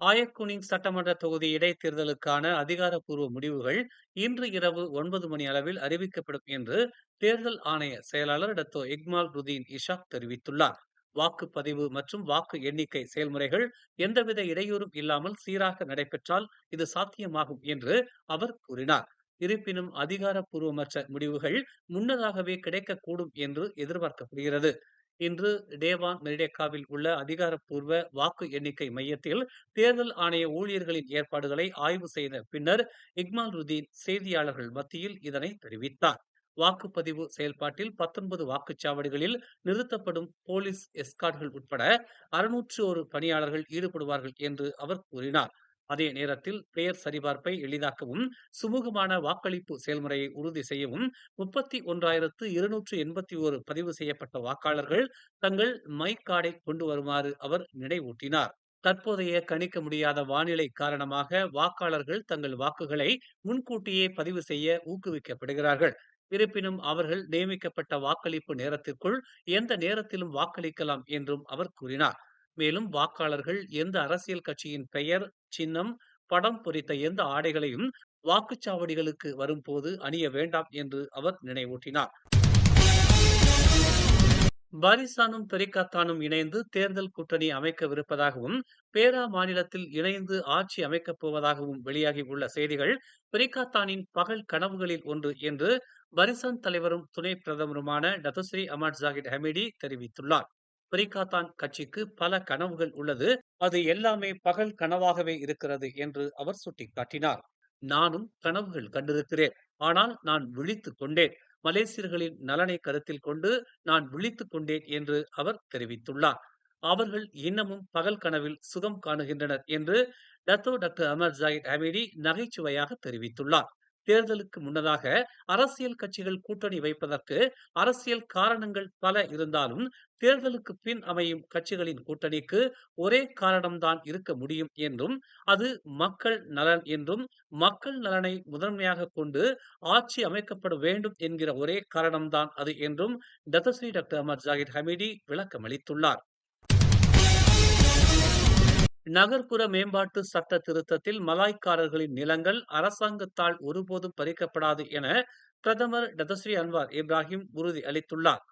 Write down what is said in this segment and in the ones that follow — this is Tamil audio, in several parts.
ஆயக்குனிங் சட்டமன்ற தொகுதி இடைத்தேர்தலுக்கான அதிகாரப்பூர்வ முடிவுகள் இன்று இரவு ஒன்பது மணி அளவில் அறிவிக்கப்படும் என்று தேர்தல் ஆணைய செயலாளர் டத்தோ இக்மால் ருதீன் இஷாக் தெரிவித்துள்ளார். வாக்குப்பதிவு மற்றும் வாக்கு எண்ணிக்கை செயல்முறைகள் எந்தவித இடையூறும் இல்லாமல் சீராக நடைபெற்றால் இது சாத்தியமாகும் என்று அவர் கூறினார். இருப்பினும் அதிகாரப்பூர்வமற்ற முடிவுகள் முன்னதாகவே கிடைக்கக்கூடும் என்று எதிர்பார்க்கப்படுகிறது. இன்று டேவான் மெரிடேக்காவில் உள்ள அதிகாரப்பூர்வ வாக்கு எண்ணிக்கை மையத்தில் தேர்தல் ஆணைய ஊழியர்களின் ஏற்பாடுகளை ஆய்வு செய்த பின்னர் இக்மால் ருதீன் செய்தியாளர்கள் மத்தியில் இதனை தெரிவித்தார். வாக்குப்பதிவு செயல்பாட்டில் பத்தொன்பது வாக்குச்சாவடிகளில் நிறுத்தப்படும் போலீஸ் எஸ்கார்ட்கள் உட்பட அறுநூற்று ஒரு பணியாளர்கள் ஈடுபடுவார்கள் என்று அவர் கூறினார். அதே நேரத்தில் பெயர் சரிபார்ப்பை எளிதாக்கவும் சுமூகமான வாக்களிப்பு செயல்முறையை உறுதி செய்யவும் முப்பத்தி ஒன்றாயிரத்து இருநூற்று எண்பத்தி ஒரு பதிவு செய்யப்பட்ட வாக்காளர்கள் தங்கள் மை கார்டை கொண்டு வருமாறு அவர் நினைவூட்டினார். தற்போதைய கணிக்க முடியாத வானிலை காரணமாக வாக்காளர்கள் தங்கள் வாக்குகளை முன்கூட்டியே பதிவு செய்ய ஊக்குவிக்கப்படுகிறார்கள். இருப்பினும் அவர்கள் நியமிக்கப்பட்ட வாக்களிப்பு நேரத்திற்குள் எந்த நேரத்திலும் வாக்களிக்கலாம் என்றும் அவர் கூறினார். மேலும் வாக்காளர்கள் எந்த அரசியல் கட்சியின் பெயர் சின்னம் படம் பொறித்த எந்த ஆடைகளையும் வாக்குச்சாவடிகளுக்கு வரும்போது அணிய வேண்டாம் என்று அவர் நினைவூட்டினார். பாரிசானும் பெரிகாத்தானும் இணைந்து தேர்தல் கூட்டணி அமைக்கவிருப்பதாகவும் பேரா மாநிலத்தில் இணைந்து ஆட்சி அமைக்கப் போவதாகவும் வெளியாகி உள்ள செய்திகள் பெரிகாத்தானின் பகல் கனவுகளில் ஒன்று என்று பரிசான் தலைவரும் துணை பிரதமருமான டத்துஸ்ரீ அமட் ஜாகிட் ஹமீடி தெரிவித்துள்ளார். பிரிகாத்தான் கட்சிக்கு பல கனவுகள் உள்ளது. அது எல்லாமே பகல் கனவாகவே இருக்கிறது என்று அவர் சுட்டிக்காட்டினார். நானும் கனவுகள் கண்டிருக்கிறேன். ஆனால் நான் விழித்துக் கொண்டேன். மலேசியர்களின் நலனை கருத்தில் கொண்டு நான் விழித்துக் கொண்டேன் என்று அவர் தெரிவித்துள்ளார். அவர்கள் இன்னமும் பகல் கனவில் சுகம் காணுகின்றனர் என்று Dato doctor Ahmad Zahid Hamidi நகைச்சுவையாக தெரிவித்துள்ளார். தேர்தலுக்கு முன்னதாக அரசியல் கட்சிகள் கூட்டணி வைப்பதற்கு அரசியல் காரணங்கள் பல இருந்தாலும் தேர்தலுக்கு பின் அமையும் கட்சிகளின் கூட்டணிக்கு ஒரே காரணம்தான் இருக்க முடியும் என்றும் அது மக்கள் நலன் என்றும் மக்கள் நலனை முதன்மையாக கொண்டு ஆட்சி அமைக்கப்பட வேண்டும் என்கிற ஒரே காரணம்தான் அது என்றும் தத்தஸ்ரீ டாக்டர் அமர் ஜாகிர் ஹமீடி விளக்கமளித்துள்ளார். நகர்ப்புற மேம்பாட்டு சட்ட திருத்தத்தில் மலாய்க்காரர்களின் நிலங்கள் அரசாங்கத்தால் ஒருபோதும் பறிக்கப்படாது என பிரதமர் டதஸ்ரீ அன்வார் இப்ராஹிம் உறுதி அளித்துள்ளார்.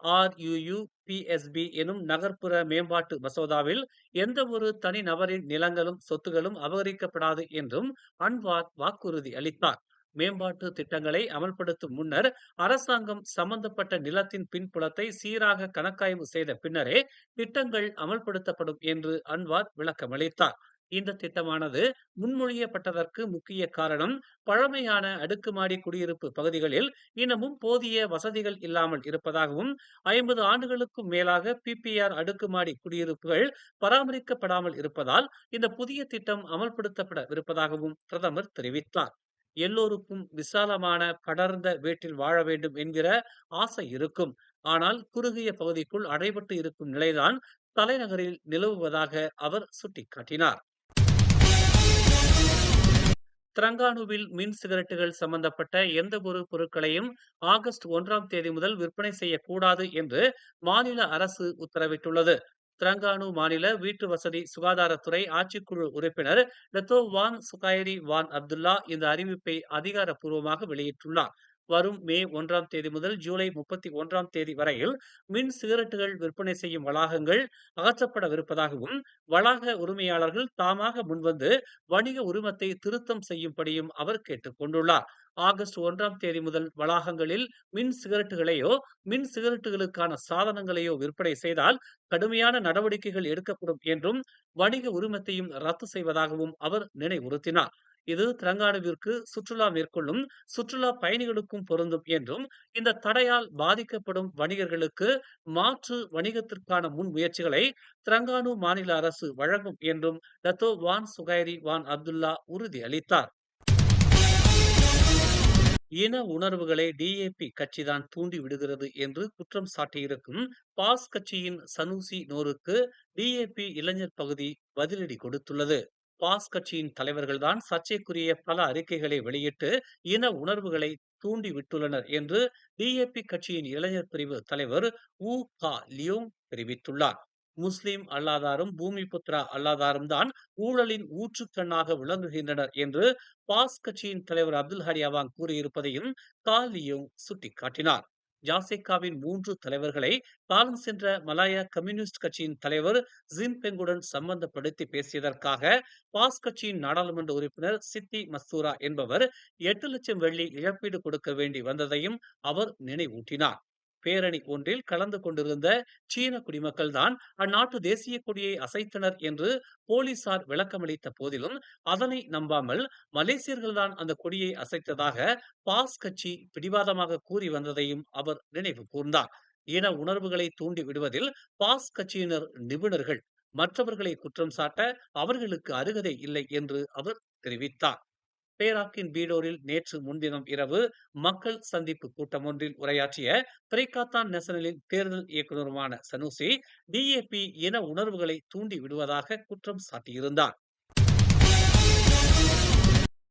ஆர்யுயு பிஎஸ்பி எனும் நகர்ப்புற மேம்பாட்டு மசோதாவில் எந்த ஒரு தனி நபரின் நிலங்களும் சொத்துகளும் அபகரிக்கப்படாது என்றும் அன்வார் வாக்குறுதி அளித்தார். மேம்பாட்டு திட்டங்களை அமல்படுத்தும் முன்னர் அரசாங்கம் சம்பந்தப்பட்ட நிலத்தின் பின்புலத்தை சீராக கணக்காய்வு செய்த பின்னரே திட்டங்கள் அமல்படுத்தப்படும் என்று அன்வார் விளக்கமளித்தார். இந்த திட்டமானது முன்மொழியப்பட்டதற்கு முக்கிய காரணம் பழமையான அடுக்குமாடி குடியிருப்பு பகுதிகளில் இன்னமும் போதிய வசதிகள் இல்லாமல் இருப்பதாகவும் ஐம்பது ஆண்டுகளுக்கும் மேலாக பிபிஆர் அடுக்குமாடி குடியிருப்புகள் பராமரிக்கப்படாமல் இருப்பதால் இந்த புதிய திட்டம் அமல்படுத்தப்பட இருப்பதாகவும் பிரதமர் தெரிவித்தார். எல்லோருக்கும் விசாலமான படர்ந்த வீட்டில் வாழ வேண்டும் என்கிற ஆசை இருக்கும். ஆனால் குறுகிய பகுதிக்குள் அடைபட்டு இருக்கும் நிலைதான் தலைநகரில் நிலவுவதாக அவர் சுட்டிக்காட்டினார். திரங்கானுவில் மின் சிகரெட்டுகள் சம்பந்தப்பட்ட எந்த ஒரு பொருட்களையும் ஆகஸ்ட் ஒன்றாம் தேதி முதல் விற்பனை செய்யக்கூடாது என்று மாநில அரசு உத்தரவிட்டுள்ளது. திரங்கானு மாநில வீட்டு வசதி சுகாதாரத்துறை ஆட்சிக்குழு உறுப்பினர் டத்தோ வான் சுகாயரி வான் அப்துல்லா இந்த அறிவிப்பை அதிகாரப்பூர்வமாக வெளியிட்டுள்ளார். வரும் மே ஒன்றாம் தேதி முதல் ஜூலை முப்பத்தி ஒன்றாம் தேதி வரையில் மின் சிகரெட்டுகள் விற்பனை செய்யும் வளாகங்கள் அகற்றப்படவிருப்பதாகவும் வளாக உரிமையாளர்கள் தாமாக முன்வந்து வணிக உரிமத்தை திருத்தம் செய்யும்படியும் அவர் கேட்டுக் கொண்டுள்ளார். ஆகஸ்ட் ஒன்றாம் தேதி முதல் வளாகங்களில் மின் சிகரெட்டுகளையோ மின் சிகரெட்டுகளுக்கான சாதனங்களையோ விற்பனை செய்தால் கடுமையான நடவடிக்கைகள் எடுக்கப்படும் என்றும் வணிக உரிமத்தையும் ரத்து செய்வதாகவும் அவர் நினைவுறுத்தினார். இது திரங்கானுவிற்கு சுற்றுலா மேற்கொள்ளும் சுற்றுலா பயணிகளுக்கும் பொருந்தும் என்றும் இந்த தடையால் பாதிக்கப்படும் வணிகர்களுக்கு மாற்று வணிகத்திற்கான முன் முயற்சிகளை திரங்கானு மாநில அரசு வழங்கும் என்றும் டத்தோ வான் சுகைரி வான் அப்துல்லா உறுதி அளித்தார் இன உணர்வுகளை டிஏபி கட்சிதான் தூண்டி விடுகிறது என்று குற்றம் சாட்டியிருக்கும் பாஸ் கட்சியின் சனூசி நோருக்கு டிஏபி இளைஞர் பகுதி பதிலடி கொடுத்துள்ளது. பாஸ் கட்சியின் தலைவர்கள்தான் சர்ச்சைக்குரிய பல அறிக்கைகளை வெளியிட்டு இன உணர்வுகளை தூண்டி விட்டுள்ளனர் என்று டிஏபி கட்சியின் இளைஞர் பிரிவு தலைவர் ஊ கா லியோங் தெரிவித்துள்ளார். முஸ்லிம் அல்லாதாரும் பூமிபுத்ரா அல்லாதாரும் தான் ஊழலின் ஊற்றுக்கண்ணாக விளங்குகின்றனர் என்று பாஸ் கட்சியின் தலைவர் அப்துல் ஹரி அவாங் கூறியிருப்பதையும் காலியும் சுட்டிக்காட்டினார். ஜாசேகாவின் மூன்று தலைவர்களை காலம் சென்ற மலாயா கம்யூனிஸ்ட் கட்சியின் தலைவர் ஜின்பெங்குடன் சம்பந்தப்படுத்தி பேசியதற்காக பாஸ் கட்சியின் நாடாளுமன்ற உறுப்பினர் சித்தி மஸ்தூரா என்பவர் எட்டு லட்சம் வெள்ளி இழப்பீடு கொடுக்க வேண்டி வந்ததையும் அவர் நினைவூட்டினார். பேரணி ஒன்றில் கலந்து கொண்டிருந்த சீன குடிமக்கள் தான் அந்நாட்டு தேசிய கொடியை அசைத்தனர் என்று போலீசார் விளக்கமளித்த போதிலும் அதனை நம்பாமல் மலேசியர்கள்தான் அந்த கொடியை அசைத்ததாக பாஸ் கட்சி பிடிவாதமாக கூறி வந்ததையும் அவர் நினைவு கூர்ந்தார். இன உணர்வுகளை தூண்டி விடுவதில் பாஸ் கட்சியினர் நிபுணர்கள். மற்றவர்களை குற்றம் சாட்ட அவர்களுக்கு அருகதை இல்லை என்று அவர் தெரிவித்தார். பேராக்கின் பீடோரில் நேற்று முன்தினம் இரவு மக்கள் சந்திப்பு கூட்டம் ஒன்றில் உரையாற்றிய திரைக்காத்தான் நெசனலின் தேர்தல் இயக்குநருமான சனூசி டிஏபி இன உணர்வுகளை தூண்டி விடுவதாக குற்றம் சாட்டியிருந்தார்.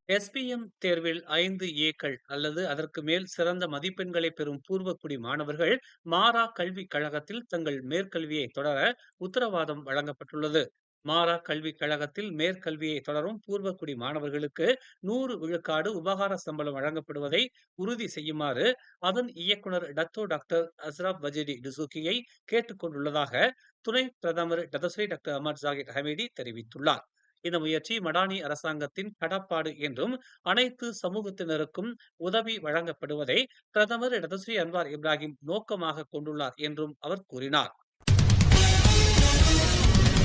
எஸ்பிஎம் தேர்வில் ஐந்து ஏக்கள் அல்லது அதற்கு மேல் சிறந்த மதிப்பெண்களை பெறும் பூர்வக்குடி மாணவர்கள் மாறா கல்விக் கழகத்தில் தங்கள் மேற்கல்வியை தொடர உத்தரவாதம் வழங்கப்பட்டுள்ளது. மாறா கல்விக் கழகத்தில் மேற்கல்வியை தொடரும் பூர்வக்குடி மாணவர்களுக்கு நூறு விழுக்காடு உபகார சம்பளம் வழங்கப்படுவதை உறுதி செய்யுமாறு அதன் இயக்குனர் டத்தோ டாக்டர் அஸ்ராப் வஜிடி டிசுக்கியை கேட்டுக்கொண்டுள்ளதாக துணை பிரதமர் டதஸ்ரீ டாக்டர் அமர் ஜாகிர் ஹமீடி தெரிவித்துள்ளார். இந்த முயற்சி மடானி அரசாங்கத்தின் கடப்பாடு என்றும் அனைத்து சமூகத்தினருக்கும் உதவி வழங்கப்படுவதை பிரதமர் டதஸ்ரீ அன்வார் இப்ராஹிம் நோக்கமாக கொண்டுள்ளார் என்றும் அவர் கூறினார்.